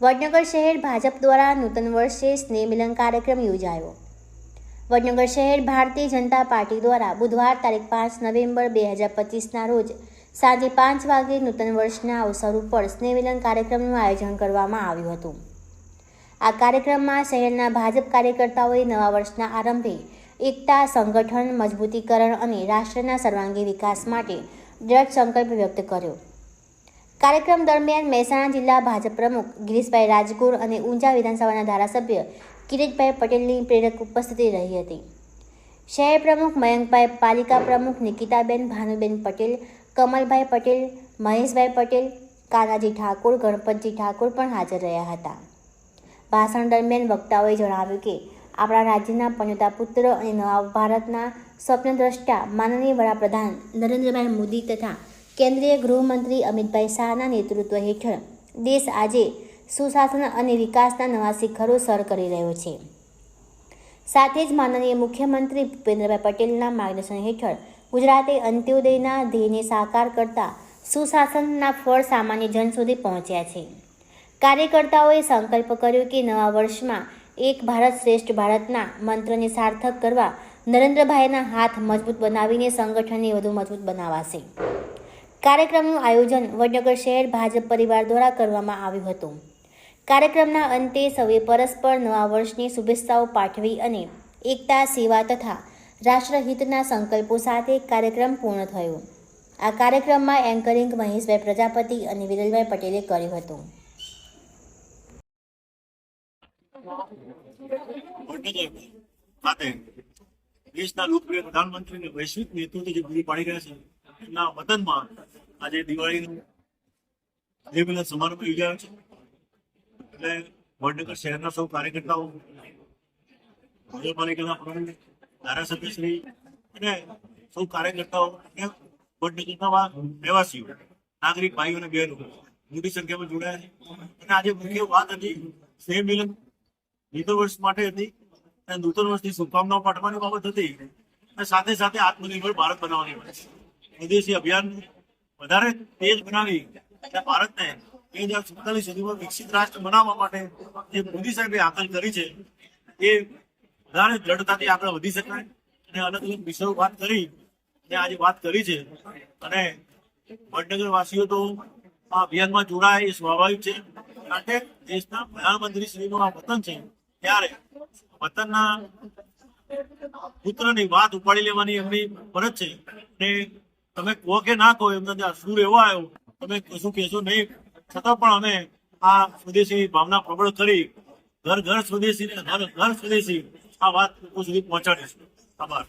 વડનગર શહેર ભાજપ દ્વારા નૂતન વર્ષે સ્નેહ મિલન કાર્યક્રમ યોજાયો. વડનગર શહેર ભારતીય જનતા પાર્ટી દ્વારા બુધવાર તારીખ પાંચ નવેમ્બર બે હજાર પચીસના રોજ સાંજે પાંચ વાગે નૂતન વર્ષના અવસર ઉપર સ્નેહ મિલન કાર્યક્રમનું આયોજન કરવામાં આવ્યું હતું. આ કાર્યક્રમમાં શહેરના ભાજપ કાર્યકર્તાઓએ નવા વર્ષના આરંભે એકતા, સંગઠન, મજબૂતીકરણ અને રાષ્ટ્રના સર્વાંગી વિકાસ માટે દ્રઢ સંકલ્પ વ્યક્ત કર્યો. કાર્યક્રમ દરમિયાન મહેસાણા જિલ્લા ભાજપ પ્રમુખ ગિરીશભાઈ રાજગુર અને ઊંઝા વિધાનસભાના ધારાસભ્ય કિરીટભાઈ પટેલની પ્રેરક ઉપસ્થિતિ રહી હતી. શહેર પ્રમુખ મયંકભાઈ પાલિકા પ્રમુખ નિકિતાબેન, ભાનુબેન પટેલ, કમલભાઈ પટેલ, મહેશભાઈ પટેલ, કાનાજી ઠાકોર, ગણપતજી ઠાકોર પણ હાજર રહ્યા હતા. ભાષણ દરમિયાન વક્તાઓએ જણાવ્યું કે, આપણા રાજ્યના પંચોતા પુત્ર અને નવા ભારતના સ્વપ્નદ્રષ્ટા માનનીય વડાપ્રધાન નરેન્દ્રભાઈ મોદી તથા કેન્દ્રીય ગૃહમંત્રી અમિતભાઈ શાહના નેતૃત્વ હેઠળ દેશ આજે સુશાસન અને વિકાસના નવા શિખરો સર કરી રહ્યો છે. સાથે જ માનનીય મુખ્યમંત્રી ભૂપેન્દ્રભાઈ પટેલના માર્ગદર્શન હેઠળ ગુજરાતે અંત્યોદયના ધ્યેયને સાકાર કરતા સુશાસનના ફળ સામાન્ય જન સુધી પહોંચ્યા છે. કાર્યકર્તાઓએ સંકલ્પ કર્યો કે નવા વર્ષમાં એક ભારત શ્રેષ્ઠ ભારતના મંત્રને સાર્થક કરવા નરેન્દ્રભાઈના હાથ મજબૂત બનાવીને સંગઠનને વધુ મજબૂત બનાવાશે. કાર્યક્રમનું આયોજન વડનગર શહેર ભાજપ પરિવાર દ્વારા કરવામાં આવ્યું હતું. કાર્યક્રમના અંતે સૌએ પરસ્પર નવા વર્ષની શુભેચ્છાઓ પાઠવી અને એકતા, સેવા તથા રાષ્ટ્રહિતના સંકલ્પો સાથે કાર્યક્રમ પૂર્ણ થયો. આ કાર્યક્રમમાં એન્કરિંગ મહેશભાઈ પ્રજાપતિ અને વિરલભાઈ પટેલે કર્યું હતું. દેશના લોકપ્રિય પ્રધાનમંત્રી વૈશ્વિક નેતૃત્વ જે પૂરી પાડી રહ્યા છે, એમના વતનમાં આજે દિવાળીનું પેલા સમારોહ યોજાયો છે. એટલે વડનગર શહેરના સૌ કાર્યકર્તાઓ, નગરપાલિકાના પ્રમુખ, ધારાસભ્યશ્રી અને સૌ કાર્યકર્તાઓ વડનગરના રહેવાસીઓ, નાગરિક ભાઈઓ અને બહેનો મોટી સંખ્યામાં જોડાયા છે. અને આજે મુખ્ય વાત હતી સ્નેહ મિલન. નૂતન વર્ષ માટે હતી અને નૂતન વર્ષની શુભકામનાઓ પાઠવવાની બાબત હતી. અને સાથે સાથે આત્મનિર્ભર ભારત બનાવવાની વાત છે. અભિયાન વધારે તેજ બનાવી અને ભારતને બે હજાર સુડતાલીસ સુધીમાં વિકસિત રાષ્ટ્ર બનાવવા માટે જે મોદી સાહેબે હાકલ કરી છે, એ વધારે દ્રઢતાથી આગળ વધી શકાય. અને અલગ અલગ વિષયો વાત કરી, અને આજે વાત કરી છે. અને વડનગર વાસીઓ તો આ અભિયાનમાં જોડાય એ સ્વાભાવિક છે. કારણ કે દેશના પ્રધાનમંત્રી શ્રીનું આ વતન છે, ત્યારે વતનના પુત્રની વાત ઉપાડી લેવાની એમની ફરજ છે. અને તમે કહો કે ના કહો એમને ત્યાં સૂર એવો આવ્યો. તમે કશું કહેશો નહીં. છતાં પણ અમે આ સ્વદેશી ભાવના પ્રબળ કરી ઘર ઘર સ્વદેશી ઘર ઘર સ્વદેશી આ વાત લોકો સુધી પહોંચાડીશું. આભાર.